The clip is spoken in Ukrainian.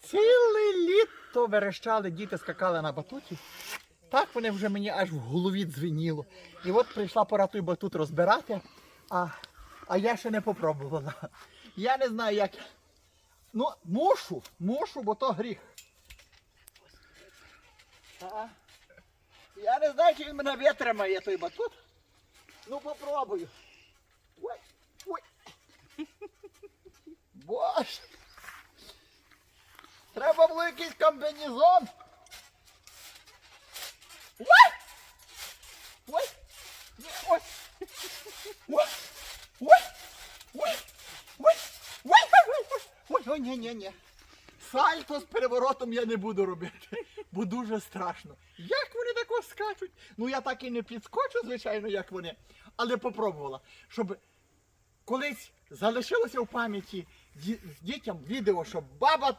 Ціле літо верещали, діти скакали на батуті. Так вони вже мені аж в голові дзвеніло. І от прийшла пора той батут розбирати, а, а я ще не попробувала. Я не знаю як. Ну, мушу, мушу, бо то гріх. Я не знаю, чи він мене витримає той батут. Ну попробую. Ой, ой. Боже. Треба було якийсь комбінезон. Ой! Ой! Ой! Ой! Ой! Ой! Ой! Ой! Ой! Ой! Ой! Ой! Ні, ні, ні. Сальто з переворотом я не буду робити, бо дуже страшно. Як вони тако скачуть? Ну я так і не підскочу, звичайно, як вони, але попробувала, щоб колись залишилося в пам'яті дітям відео, що баба